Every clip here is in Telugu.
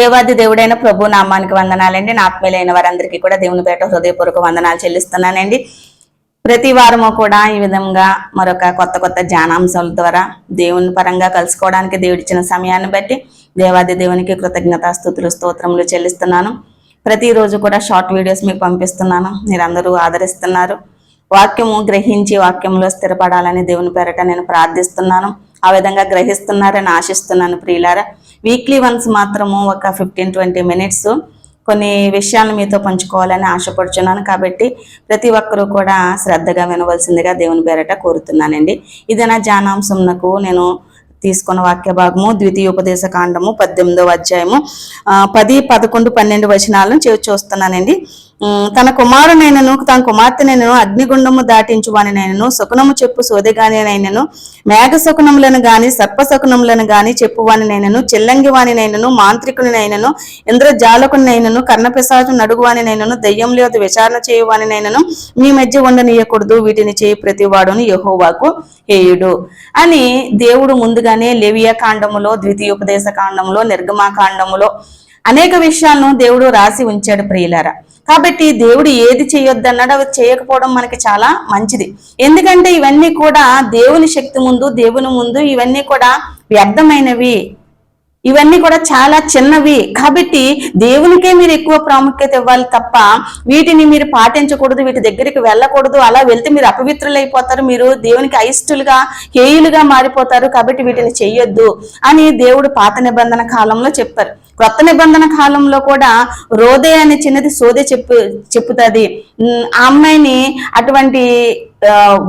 దేవాది దేవుడైన ప్రభు నామానికి వందనాలండి. నా ఆత్మీయులైన వారందరికీ కూడా దేవుని పేట హృదయపూర్వక వందనాలు చెల్లిస్తున్నానండి. ప్రతి వారము కూడా ఈ విధంగా మరొక కొత్త కొత్త ధ్యానాంశాల ద్వారా దేవుని పరంగా కలుసుకోవడానికి దేవుడిచ్చిన సమయాన్ని బట్టి దేవాది దేవునికి కృతజ్ఞత స్థుతులు స్తోత్రములు చెల్లిస్తున్నాను. ప్రతిరోజు కూడా షార్ట్ వీడియోస్ మీకు పంపిస్తున్నాను. మీరందరూ ఆదరిస్తున్నారు. వాక్యము గ్రహించి వాక్యంలో స్థిరపడాలని దేవుని పేరట నేను ప్రార్థిస్తున్నాను. ఆ విధంగా గ్రహిస్తున్నారని ఆశిస్తున్నాను ప్రియులారా. వీక్లీ వన్స్ మాత్రము ఒక ఫిఫ్టీన్ ట్వంటీ మినిట్స్ కొన్ని విషయాలను మీతో పంచుకోవాలని ఆశపడుచున్నాను కాబట్టి ప్రతి ఒక్కరూ కూడా శ్రద్ధగా వినవలసిందిగా దేవుని పేరట కోరుతున్నానండి. ఇది నా జానాంశంకు నేను తీసుకున్న వాక్య భాగము ద్వితీయోపదేశ కాండము పద్దెనిమిదవ అధ్యాయము పది పదకొండు పన్నెండు వచనాలను చూ- చూస్తున్నానండి. తన కుమారునైనను తన కుమార్తెనైనను అగ్నిగుండము దాటించువానినైనను శకునము చెప్పు సోదెగాని నైనను మేఘ శకునములను గాని సర్ప శకునములను గాని చెప్పువాని నైనను మాంత్రికునినైనను వాని నైనను మాంత్రికుని నైనను ఇంద్రజాలకుని నైనను కర్ణపిశాచు నడుగువాని నైనను దయ్యం లేదు విచారణ చేయువాని నైనను మీ మధ్య ఉండనీయకూడదు వీటిని చేయి ప్రతి వాడును యహోవాకు హేయుడు అని దేవుడు ముందుగానే లేవియా కాండములో ద్వితీయోపదేశ కాండములో నిర్గమా కాండములో అనేక విషయాలను దేవుడు రాసి ఉంచాడు ప్రియులారా. కాబట్టి దేవుడు ఏది చేయొద్దన్నాడు అవి చేయకపోవడం మనకి చాలా మంచిది. ఎందుకంటే ఇవన్నీ కూడా దేవుని శక్తి ముందు దేవుని ముందు ఇవన్నీ కూడా వ్యర్థమైనవి. ఇవన్నీ కూడా చాలా చిన్నవి. కాబట్టి దేవునికే మీరు ఎక్కువ ప్రాముఖ్యత ఇవ్వాలి తప్ప వీటిని మీరు పాటించకూడదు వీటి దగ్గరికి వెళ్ళకూడదు. అలా వెళ్తే మీరు అపవిత్రులైపోతారు మీరు దేవునికి అయిష్టులుగా హేయులుగా మారిపోతారు. కాబట్టి వీటిని చెయ్యొద్దు అని దేవుడు పాత నిబంధన కాలంలో చెప్పారు. కొత్త నిబంధన కాలంలో కూడా రోదే అనే చిన్నది సోదే చెప్పు చెప్పుతుంది. ఆ అమ్మాయిని అటువంటి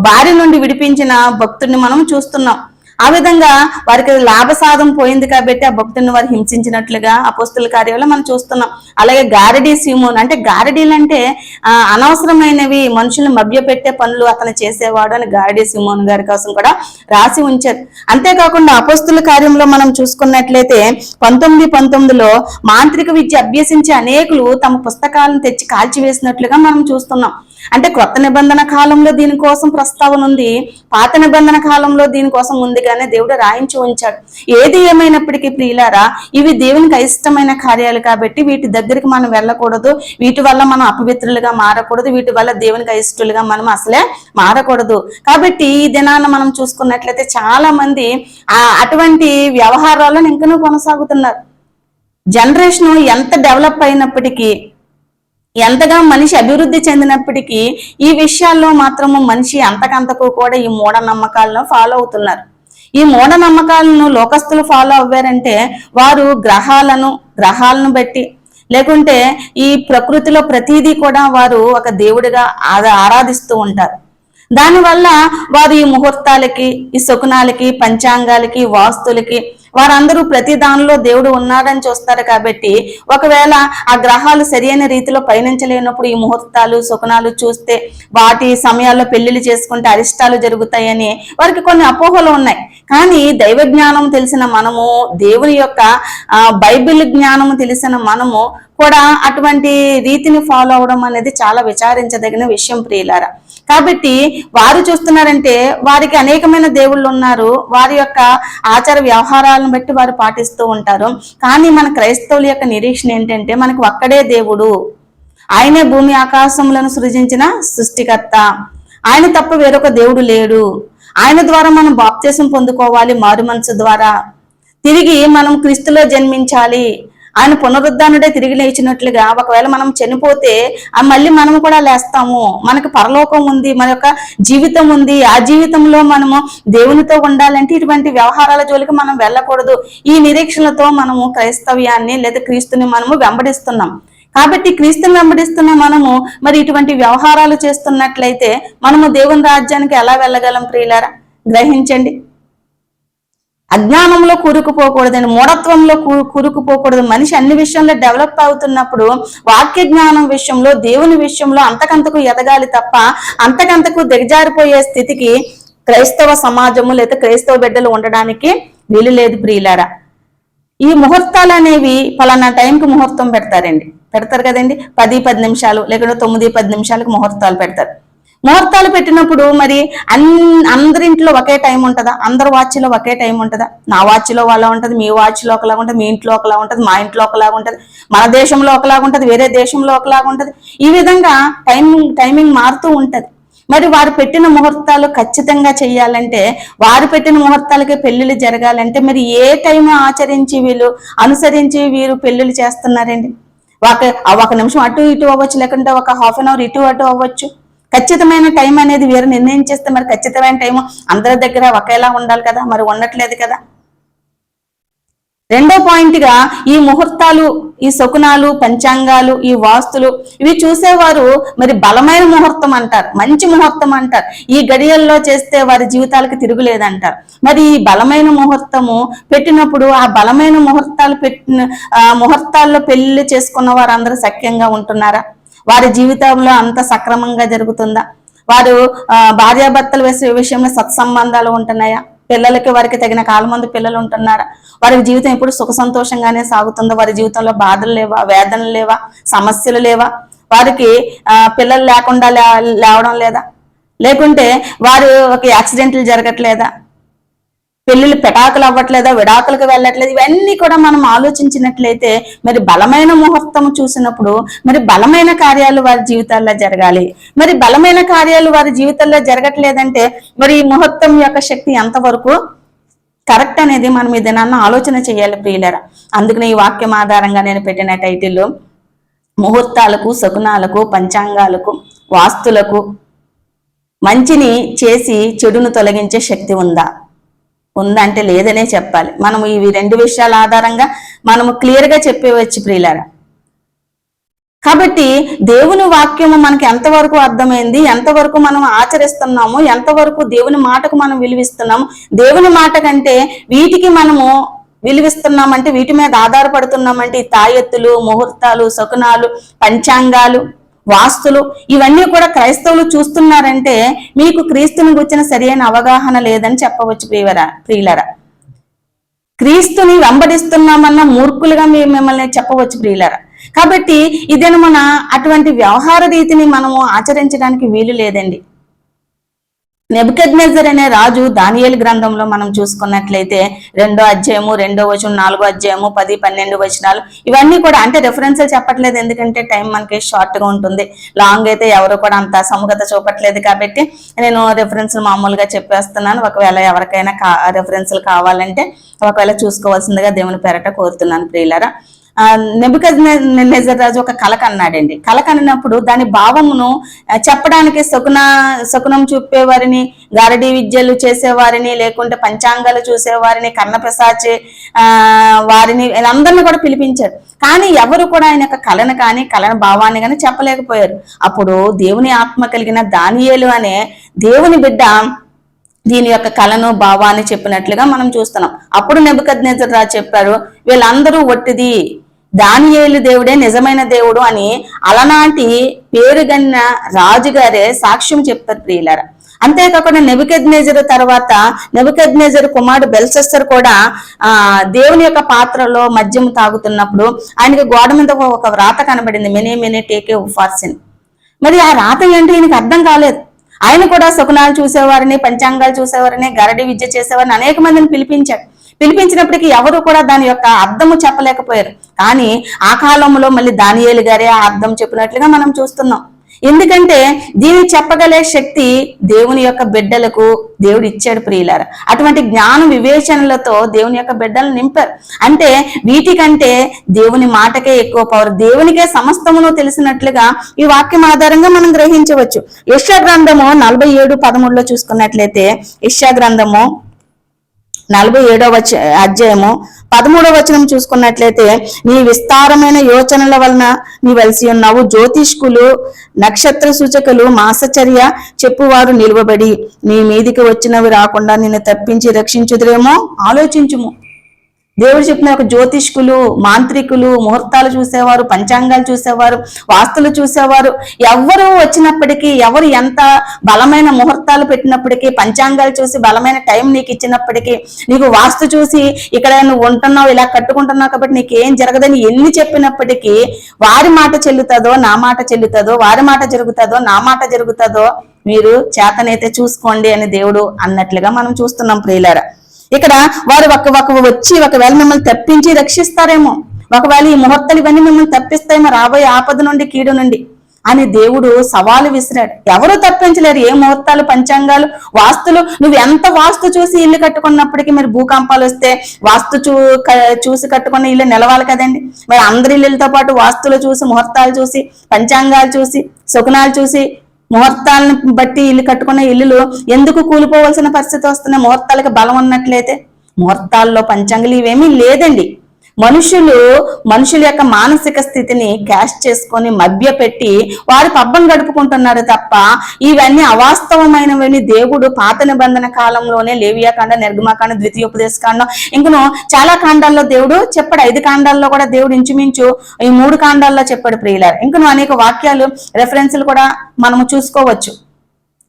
భార్య నుండి విడిపించిన భక్తుడిని మనం చూస్తున్నాం. ఆ విధంగా వారికి లాభసాధం పోయింది కాబట్టి ఆ భక్తుని వారు హింసించినట్లుగా అపోస్తుల కార్యంలో మనం చూస్తున్నాం. అలాగే గారడీ సీమోన్ అంటే గారడీలు అంటే అనవసరమైనవి మనుషులను మభ్యపెట్టే పనులు అతను చేసేవాడు అని గారడీ సీమోన్ గారి కోసం కూడా రాసి ఉంచారు. అంతేకాకుండా అపోస్తుల కార్యంలో మనం చూసుకున్నట్లయితే పంతొమ్మిది పంతొమ్మిదిలో మాంత్రిక విద్య అభ్యసించే అనేకులు తమ పుస్తకాలను తెచ్చి కాల్చివేసినట్లుగా మనం చూస్తున్నాం. అంటే కొత్త నిబంధన కాలంలో దీనికోసం ప్రస్తావన ఉంది. పాత నిబంధన కాలంలో దీనికోసం ముందుగానే దేవుడు రాయించి ఉంచాడు. ఏది ఏమైనప్పటికీ ప్రియులారా ఇవి దేవునికి అయిష్టమైన కార్యాలు కాబట్టి వీటి దగ్గరికి మనం వెళ్ళకూడదు. వీటి వల్ల మనం అపవిత్రులుగా మారకూడదు. వీటి వల్ల దేవునికి అయిష్టలుగా మనం అసలే మారకూడదు. కాబట్టి ఈ దినాన్ని మనం చూసుకున్నట్లయితే చాలా మంది ఆ అటువంటి వ్యవహారాలను ఇంకనూ కొనసాగుతున్నారు. జనరేషన్ ఎంత డెవలప్ అయినప్పటికీ ఎంతగా మనిషి అభివృద్ధి చెందినప్పటికీ ఈ విషయాల్లో మాత్రము మనిషి అంతకంతకు కూడా ఈ మూఢనమ్మకాలను ఫాలో అవుతున్నారు. ఈ మూఢనమ్మకాలను లోకస్తులు ఫాలో అవ్వారంటే వారు గ్రహాలను గ్రహాలను బట్టి లేకుంటే ఈ ప్రకృతిలో ప్రతిదీ కూడా వారు ఒక దేవుడిగా ఆరాధిస్తూ ఉంటారు. దానివల్ల వారు ఈ ముహూర్తాలకి ఈ శకునాలకి పంచాంగాలకి వాస్తులకి వారందరూ ప్రతి దానిలో దేవుడు ఉన్నాడని చూస్తారు కాబట్టి ఒకవేళ ఆ గ్రహాలు సరైన రీతిలో పయనించలేనప్పుడు ఈ ముహూర్తాలు సుఖనాలు చూస్తే వాటి సమయాల్లో పెళ్ళిళ్ళు చేసుకుంటే అరిష్టాలు జరుగుతాయని వారికి కొన్ని అపోహలు ఉన్నాయి. కానీ దైవ జ్ఞానం తెలిసిన మనము దేవుని యొక్క బైబిల్ జ్ఞానం తెలిసిన మనము కూడా అటువంటి రీతిని ఫాలో అవడం అనేది చాలా విచారించదగిన విషయం ప్రియులారా. కాబట్టి వారు చూస్తున్నారంటే వారికి అనేకమైన దేవుళ్ళు ఉన్నారు. వారి యొక్క ఆచార వ్యవహారాలను బట్టి వారు పాటిస్తూ ఉంటారు. కానీ మన క్రైస్తవుల యొక్క నిరీక్షణ ఏంటంటే మనకు ఒక్కడే దేవుడు. ఆయనే భూమి ఆకాశములను సృజించిన సృష్టికర్త. ఆయన తప్ప వేరొక దేవుడు లేడు. ఆయన ద్వారా మనం బాప్తీసం పొందుకోవాలి మారు మనసు ద్వారా. తిరిగి మనం క్రీస్తులో జన్మించాలి. ఆయన పునరుద్ధానుడే తిరిగి లేచినట్లుగా ఒకవేళ మనం చనిపోతే ఆ మళ్ళీ మనం కూడా లేస్తాము. మనకు పరలోకం ఉంది మన యొక్క జీవితం ఉంది. ఆ జీవితంలో మనము దేవునితో ఉండాలంటే ఇటువంటి వ్యవహారాల జోలికి మనం వెళ్ళకూడదు. ఈ నిరీక్షణతో మనము క్రైస్తవ్యాన్ని లేదా క్రీస్తుని మనము వెంబడిస్తున్నాం. కాబట్టి క్రీస్తుని వెంబడిస్తున్న మనము మరి ఇటువంటి వ్యవహారాలు చేస్తున్నట్లయితే మనము దేవుని రాజ్యానికి ఎలా వెళ్ళగలం ప్రియులారా? గ్రహించండి. అజ్ఞానంలో కూరుకుపోకూడదని మూఢత్వంలో కూరుకుపోకూడదు. మనిషి అన్ని విషయంలో డెవలప్ అవుతున్నప్పుడు వాక్య జ్ఞానం విషయంలో దేవుని విషయంలో అంతకంతకు ఎదగాలి తప్ప అంతకంతకు దిగజారిపోయే స్థితికి క్రైస్తవ సమాజము లేదా క్రైస్తవ బిడ్డలు ఉండడానికి వీలు లేదు ప్రియులారా. ఈ ముహూర్తాలు అనేవి ఫలానా టైంకి ముహూర్తం పెడతారండి. పెడతారు కదండి? పది పది నిమిషాలు లేకుంటే తొమ్మిది పది నిమిషాలకు ముహూర్తాలు పెడతారు. ముహూర్తాలు పెట్టినప్పుడు మరి అన్ అందరింట్లో ఒకే టైం ఉంటుందా? అందరి వాచ్లో ఒకే టైం ఉంటుందా? నా వాచ్లో అలా ఉంటుంది మీ వాచ్లో ఒకలాగా ఉంటుంది మీ ఇంట్లో ఒకలా ఉంటుంది మా ఇంట్లో ఒకలాగా ఉంటుంది మన దేశంలో ఒకలాగా ఉంటుంది వేరే దేశంలో ఒకలాగా ఉంటుంది. ఈ విధంగా టైమింగ్ టైమింగ్ మారుతూ ఉంటుంది. మరి వారు పెట్టిన ముహూర్తాలు ఖచ్చితంగా చేయాలంటే వారు పెట్టిన ముహూర్తాలకే పెళ్ళిళ్ళు జరగాలంటే మరి ఏ టైం ఆచరించి వీళ్ళు అనుసరించి వీరు పెళ్ళిళ్ళు చేస్తున్నారండి? ఒక ఒక నిమిషం అటు ఇటు అవ్వచ్చు లేకుంటే ఒక హాఫ్ అన్ అవర్ ఇటు అటు అవ్వచ్చు. ఖచ్చితమైన టైం అనేది వీరు నిర్ణయం చేస్తే మరి ఖచ్చితమైన టైం అందరి దగ్గర ఒకేలా ఉండాలి కదా? మరి ఉండట్లేదు కదా? రెండో పాయింట్గా ఈ ముహూర్తాలు ఈ శకునాలు పంచాంగాలు ఈ వాస్తులు ఇవి చూసేవారు మరి బలమైన ముహూర్తం అంటారు మంచి ముహూర్తం అంటారు. ఈ గడియల్లో చేస్తే వారి జీవితాలకు తిరుగులేదంటారు. మరి ఈ బలమైన ముహూర్తము పెట్టినప్పుడు ఆ బలమైన ముహూర్తాలు పెట్టిన ఆ ముహూర్తాల్లో పెళ్ళి చేసుకున్న వారు అందరూ సఖ్యంగా ఉంటున్నారా? వారి జీవితంలో అంత సక్రమంగా జరుగుతుందా? వారు భార్యాభర్తలు భార్యాభర్తల విషయంలో సత్సంబంధాలు ఉంటున్నాయా? పిల్లలకి వారికి తగిన కాలం మంది పిల్లలు ఉంటున్నారా? వారి జీవితం ఎప్పుడు సుఖ సంతోషంగానే సాగుతుందో? వారి జీవితంలో బాధలు లేవా? వేదనలు లేవా? సమస్యలు లేవా? వారికి పిల్లలు లేకుండా లేవడం లేదా? లేకుంటే వారు ఒక యాక్సిడెంట్లు జరగట్లేదా? పెళ్ళిళ్ళు పెటాకులు అవ్వట్లేదా విడాకులకు వెళ్ళట్లేదు ఇవన్నీ కూడా మనం ఆలోచించినట్లయితే మరి బలమైన ముహూర్తం చూసినప్పుడు మరి బలమైన కార్యాలు వారి జీవితాల్లో జరగాలి. మరి బలమైన కార్యాలు వారి జీవితంలో జరగట్లేదంటే మరి ఈ ముహూర్తం యొక్క శక్తి ఎంతవరకు? కరెక్ట్ అనేది మనం ఈ దినాన్న ఆలోచన చేయాలి ప్రియులరా. అందుకని ఈ వాక్యం ఆధారంగా నేను పెట్టిన టైటిల్ ముహూర్తాలకు శకునాలకు పంచాంగాలకు వాస్తులకు మంచిని చేసి చెడును తొలగించే శక్తి ఉందా? ఉందంటే లేదనే చెప్పాలి. మనము ఇవి రెండు విషయాల ఆధారంగా మనము క్లియర్గా చెప్పేవచ్చు ప్రియులారా. కాబట్టి దేవుని వాక్యము మనకి ఎంతవరకు అర్థమైంది? ఎంతవరకు మనం ఆచరిస్తున్నాము? ఎంతవరకు దేవుని మాటకు మనం విలువిస్తున్నాము? దేవుని మాట కంటే వీటికి మనము విలువిస్తున్నామంటే వీటి మీద ఆధారపడుతున్నామంటే ఈ తాయెత్తులు ముహూర్తాలు శకునాలు పంచాంగాలు వాస్తులు ఇవన్నీ కూడా క్రైస్తవులు చూస్తున్నారంటే మీకు క్రీస్తుని గుర్చిన సరైన అవగాహన లేదని చెప్పవచ్చు ప్రియవరా ప్రియులరా. క్రీస్తుని వెంబడిస్తున్నామన్న మూర్ఖులుగా మీరు మిమ్మల్ని చెప్పవచ్చు ప్రియులరా. కాబట్టి ఇదేను మన అటువంటి వ్యవహార రీతిని మనము ఆచరించడానికి వీలు లేదండి. నెబుకద్నెజర్ అనే రాజు దానియేలు గ్రంథంలో మనం చూసుకున్నట్లయితే రెండో అధ్యాయము రెండో వచనం నాలుగో అధ్యాయము పది పన్నెండు వచనాలు ఇవన్నీ కూడా అంటే రెఫరెన్స్ చెప్పట్లేదు. ఎందుకంటే టైం మనకి షార్ట్గా ఉంటుంది. లాంగ్ అయితే ఎవరు కూడా అంత సముఖత చూపట్లేదు కాబట్టి నేను రెఫరెన్స్ మామూలుగా చెప్పేస్తున్నాను. ఒకవేళ ఎవరికైనా కా రెఫరెన్స్లు కావాలంటే ఒకవేళ చూసుకోవాల్సిందిగా దేవుని పేరట కోరుతున్నాను ప్రియులరా. నెబుకద్నెజర్ రాజు ఒక కళ కన్నాడండి కళ కన్నప్పుడు దాని భావమును చెప్పడానికి శకున శకునం చూపేవారిని గారడి విద్యలు చేసేవారిని లేకుంటే పంచాంగాలు చూసేవారిని కన్నప్రసాచే ఆ వారిని వీళ్ళందరినీ కూడా పిలిపించారు. కానీ ఎవరు కూడా ఆయన యొక్క కళను కానీ కళన భావాన్ని కానీ చెప్పలేకపోయారు. అప్పుడు దేవుని ఆత్మ కలిగిన దానియేలు అనే దేవుని బిడ్డ దీని యొక్క కళను భావాన్ని చెప్పినట్లుగా మనం చూస్తున్నాం. అప్పుడు నెబుకద్నేజర్ రాజు చెప్పారు వీళ్ళందరూ ఒట్టిది దానియేలు దేవుడే నిజమైన దేవుడు అని అలనాటి పేరుగన్న రాజుగారే సాక్ష్యం చెప్తారు ప్రియులారా. అంతేకాకుండా నెబుకెద్నేజర్ తర్వాత నెబుకెద్నేజర్ కుమారుడు బెల్సెస్టర్ కూడా ఆ దేవుని యొక్క పాత్రలో మద్యం తాగుతున్నప్పుడు ఆయనకి గోడ మీద ఒక వ్రాత కనబడింది మెనీ మెనీ టేకే ఫార్సిన్ మరి ఆ రాత ఏంటి ఈయనకి అర్థం కాలేదు. ఆయన కూడా శకునాలు చూసేవారిని పంచాంగాలు చూసేవారిని గరడి విద్య చేసేవారిని అనేక మందిని పిలిపించాడు. పిలిపించినప్పటికీ ఎవరు కూడా దాని యొక్క అర్థము చెప్పలేకపోయారు. కానీ ఆ కాలంలో మళ్ళీ దానియేలు గారే ఆ అర్థం చెప్పినట్లుగా మనం చూస్తున్నాం. ఎందుకంటే దీన్ని చెప్పగలే శక్తి దేవుని యొక్క బిడ్డలకు దేవుడు ఇచ్చాడు ప్రియులార. అటువంటి జ్ఞాన వివేచనలతో దేవుని యొక్క బిడ్డలు నింపారు. అంటే వీటికంటే దేవుని మాటకే ఎక్కువ పవర్ దేవునికే సమస్తమును తెలిసినట్లుగా ఈ వాక్యం ఆధారంగా మనం గ్రహించవచ్చు. యశా గ్రంథము నలభై ఏడు పదమూడులో చూసుకున్నట్లయితే యశా గ్రంథము నలభై ఏడవ వచ అధ్యాయము పదమూడవ వచనం చూసుకున్నట్లయితే నీ విస్తారమైన యోచనల వలన నీ వెలిసి ఉన్నావు. జ్యోతిష్కులు నక్షత్ర సూచకులు మాసచర్య చెప్పువారు నిలువబడి నీ మీదికి వచ్చినవి రాకుండా నిన్ను తప్పించి రక్షించుదురేమో? ఆలోచించుము. దేవుడు చెప్పిన ఒక జ్యోతిష్కులు మాంత్రికులు ముహూర్తాలు చూసేవారు పంచాంగాలు చూసేవారు వాస్తులు చూసేవారు. ఎవరు వచ్చినప్పటికీ ఎవరు ఎంత బలమైన ముహూర్తాలు పెట్టినప్పటికీ పంచాంగాలు చూసి బలమైన టైం నీకు ఇచ్చినప్పటికీ నీకు వాస్తు చూసి ఇక్కడ నువ్వు ఉంటున్నావు ఇలా కట్టుకుంటున్నావు కాబట్టి నీకు ఏం జరగదని ఎన్ని చెప్పినప్పటికీ వారి మాట చెల్లుతుందో నా మాట చెల్లుతుందో వారి మాట జరుగుతుందో నా మాట జరుగుతుందో మీరు చేతనైతే చూసుకోండి అని దేవుడు అన్నట్లుగా మనం చూస్తున్నాం ప్రియులారా. ఇక్కడ వారు ఒక ఒక వచ్చి ఒకవేళ మిమ్మల్ని తప్పించి రక్షిస్తారేమో. ఒకవేళ ఈ ముహూర్తాలు ఇవన్నీ మిమ్మల్ని తప్పిస్తాయేమో రాబోయే ఆపద నుండి కీడు నుండి. అని దేవుడు సవాలు విసిరాడు. ఎవరు తప్పించలేరు? ఏ ముహూర్తాలు పంచాంగాలు? వాస్తులు? నువ్వు ఎంత వాస్తు చూసి ఇల్లు కట్టుకున్నప్పటికీ మరి భూకంపాలు వస్తే వాస్తు చూ చూసి కట్టుకున్న ఇల్లు నిలవాలి కదండి. మరి అందరి ఇళ్ళతో పాటు వాస్తులు చూసి ముహూర్తాలు చూసి పంచాంగాలు చూసి శకునాలు చూసి ముహూర్తాలను బట్టి ఇల్లు కట్టుకున్న ఇల్లులు ఎందుకు కూలిపోవలసిన పరిస్థితి వస్తున్నాయి? ముహూర్తాలకు బలం ఉన్నట్లయితే ముహూర్తాల్లో పంచాంగులు ఇవేమీ లేదండి. మనుషులు మనుషుల యొక్క మానసిక స్థితిని క్యాష్ చేసుకొని మభ్యపెట్టి వారు పబ్బం గడుపుకుంటున్నారు తప్ప ఇవన్నీ అవాస్తవమైనవని దేవుడు పాత నిబంధన కాలంలోనే లేవియాకాండ నిర్గమాకాండ ద్వితీయోపదేశకాండం ఇంకను చాలా కాండాల్లో దేవుడు చెప్పాడు. ఐదు కాండాల్లో కూడా దేవుడు ఇంచుమించు ఈ మూడు కాండాల్లో చెప్పాడు ప్రియులారు. ఇంకను అనేక వాక్యాలు రెఫరెన్స్లు కూడా మనము చూసుకోవచ్చు.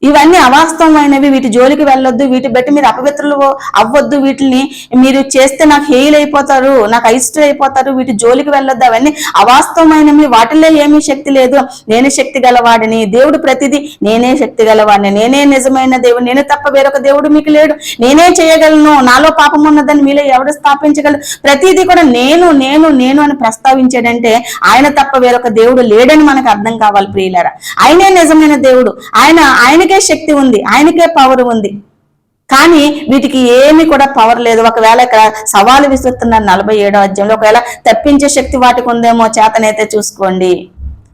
ఇవన్నీ అవాస్తవమైనవి. వీటి జోలికి వెళ్ళొద్దు వీటి బట్టి మీరు అపవిత్రులు అవ్వద్దు. వీటిని మీరు చేస్తే నాకు హెయిల్ అయిపోతారు నాకు అయిష్టలు అయిపోతారు. వీటి జోలికి వెళ్ళొద్దు. అవన్నీ అవాస్తవమైనవి. వాటిల్లో ఏమీ శక్తి లేదు. నేనే శక్తి గలవాడిని. దేవుడు ప్రతిదీ నేనే శక్తి గలవాడిని. నేనే నిజమైన దేవుడు. నేనే తప్ప వేరొక దేవుడు మీకు లేడు. నేనే చేయగలను. నాలో పాపం ఉన్నదని మీలో ఎవడు స్థాపించగలరు ప్రతిదీ కూడా నేను నేను నేను అని ప్రస్తావించాడంటే ఆయన తప్ప వేరొక దేవుడు లేడని మనకు అర్థం కావాలి ప్రియులారా. ఆయనే నిజమైన దేవుడు. ఆయన ఆయనకి శక్తి ఉంది ఆయనకే పవర్ ఉంది. కానీ వీటికి ఏమీ కూడా పవర్ లేదు. ఒకవేళ ఇక్కడ సవాలు విసురుతున్నారు నలభై ఏడో అధ్యాయంలో ఒకవేళ తప్పించే శక్తి వాటికి ఉందేమో చేతనైతే చూసుకోండి.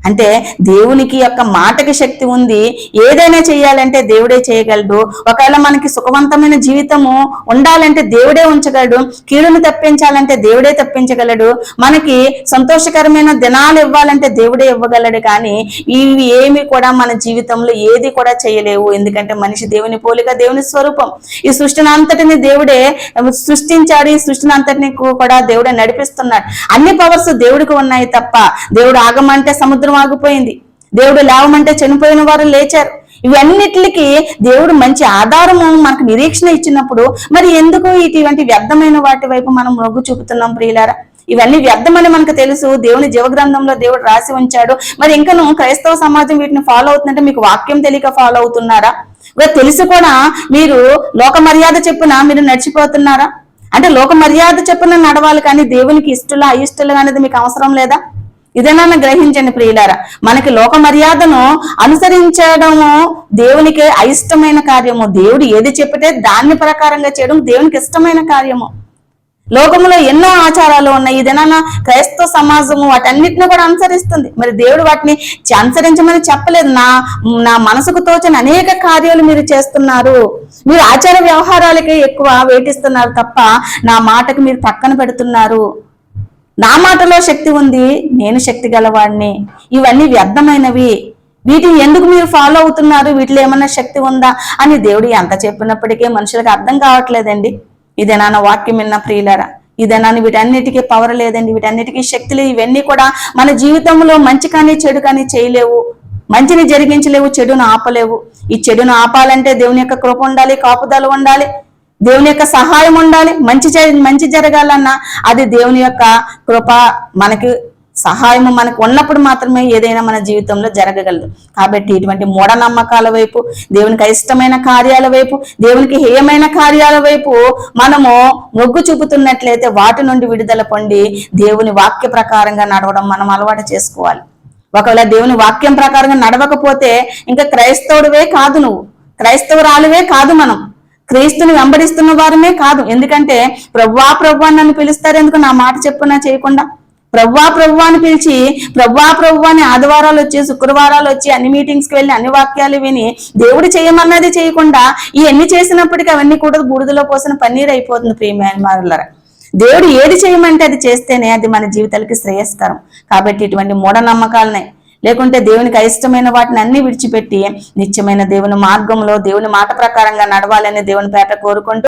అంటే దేవునికి యొక్క మాటకి శక్తి ఉంది. ఏదైనా చేయాలంటే దేవుడే చేయగలడు. ఒకవేళ మనకి సుఖవంతమైన జీవితము ఉండాలంటే దేవుడే ఉంచగలడు. కీడును తప్పించాలంటే దేవుడే తప్పించగలడు. మనకి సంతోషకరమైన దినాలు ఇవ్వాలంటే దేవుడే ఇవ్వగలడు. కానీ ఇవి ఏమి కూడా మన జీవితంలో ఏది కూడా చేయలేవు. ఎందుకంటే మనిషి దేవుని పోలిక దేవుని స్వరూపం. ఈ సృష్టిని అంతటిని దేవుడే సృష్టించాడు. ఈ సృష్టిని అంతటిని కూడా దేవుడే నడిపిస్తున్నాడు. అన్ని పవర్స్ దేవుడికి ఉన్నాయి తప్ప దేవుడు ఆగమంటే సముద్రం సముద్రం ఆగిపోయింది. దేవుడు లేవమంటే చనిపోయిన వారు లేచారు. ఇవన్నిటికి దేవుడు మంచి ఆధారము మనకు నిరీక్షణ ఇచ్చినప్పుడు మరి ఎందుకు ఇటువంటి వ్యర్థమైన వాటి వైపు మనం మొగ్గు చూపుతున్నాం ప్రియులారా? ఇవన్నీ వ్యర్థమని మనకు తెలుసు. దేవుని జీవగ్రంథంలో దేవుడు రాసి ఉంచాడు. మరి ఇంకను క్రైస్తవ సమాజం వీటిని ఫాలో అవుతుందంటే మీకు వాక్యం తెలియక ఫాలో అవుతున్నారా? తెలిసి కూడా మీరు లోక మర్యాద చెప్పున మీరు నడిచిపోతున్నారా? అంటే లోక మర్యాద చెప్పున నడవాలి కానీ దేవునికి ఇష్టలు అయిష్టలు అనేది మీకు అవసరం లేదా? ఇదేనా గ్రహించండి ప్రియులారా. మనకి లోక మర్యాదను అనుసరించడము దేవునికి అయిష్టమైన కార్యము. దేవుడు ఏది చెప్పితే దాన్ని ప్రకారంగా చేయడం దేవునికి ఇష్టమైన కార్యము. లోకంలో ఎన్నో ఆచారాలు ఉన్నాయి. ఇదేనా క్రైస్తవ సమాజము వాటన్నిటిని కూడా అనుసరిస్తుంది. మరి దేవుడు వాటిని అనుసరించమని చెప్పలేదు. నా నా మనసుకు తోచని అనేక కార్యాలు మీరు చేస్తున్నారు. మీరు ఆచార వ్యవహారాలకే ఎక్కువ వేటిస్తున్నారు తప్ప నా మాటకు మీరు పక్కన పెడుతున్నారు. నా మాటలో శక్తి ఉంది నేను శక్తి గలవాడిని ఇవన్నీ వ్యర్థమైనవి. వీటిని ఎందుకు మీరు ఫాలో అవుతున్నారు? వీటిలో ఏమన్నా శక్తి ఉందా? అని దేవుడు ఎంత చెప్పినప్పటికీ మనుషులకు అర్థం కావట్లేదండి. ఇదేనా నా వాక్యం విన్న ప్రియులరా. ఇదేనా వీటన్నిటికీ పవర్ లేదండి. వీటన్నిటికీ శక్తులు ఇవన్నీ కూడా మన జీవితంలో మంచి కానీ చెడు కానీ చేయలేవు. మంచిని జరిగించలేవు చెడును ఆపలేవు. ఈ చెడును ఆపాలంటే దేవుని యొక్క కృప ఉండాలి కాపుదలు ఉండాలి. దేవుని యొక్క సహాయం ఉండాలి మంచి మంచి జరగాలన్నా అది దేవుని యొక్క కృప మనకి సహాయం మనకు ఉన్నప్పుడు మాత్రమే ఏదైనా మన జీవితంలో జరగగలదు. కాబట్టి ఇటువంటి మూఢనమ్మకాల వైపు దేవునికి అయిష్టమైన కార్యాల వైపు దేవునికి హేయమైన కార్యాల వైపు మనము మొగ్గు చూపుతున్నట్లయితే వాటి నుండి విడుదల పొంది దేవుని వాక్య ప్రకారంగా నడవడం మనం అలవాటు చేసుకోవాలి. ఒకవేళ దేవుని వాక్యం ప్రకారంగా నడవకపోతే ఇంకా క్రైస్తవుడివే కాదు నువ్వు. క్రైస్తవురాలువే కాదు మనం. క్రీస్తుని వెంబడిస్తున్న వారమే కాదు. ఎందుకంటే ప్రవ్వా ప్రవ్వా అని నన్ను పిలుస్తారు. ఎందుకు నా మాట చెప్పునా చేయకుండా? ప్రవ్వా ప్రవ్వా అని పిలిచి ప్రవ్వా ప్రవ్వా అని ఆదివారాలు వచ్చి శుక్రవారాలు వచ్చి అన్ని మీటింగ్స్కి వెళ్ళి అన్ని వాక్యాలు విని దేవుడు చేయమన్నది చేయకుండా ఇవన్నీ చేసినప్పటికీ అవన్నీ కూడా బూడిదలో పోసిన పన్నీర్ అయిపోతుంది ప్రియమైన మారులరా దేవుడు ఏది చేయమంటే అది చేస్తేనే అది మన జీవితాలకి శ్రేయస్కరం. కాబట్టి ఇటువంటి మూఢనమ్మకాలనే లేకుంటే దేవునికి అయిష్టమైన వాటిని అన్ని విడిచిపెట్టి నిత్యమైన దేవుని మార్గంలో దేవుని మాట ప్రకారంగా నడవాలని దేవుని పేట కోరుకుంటూ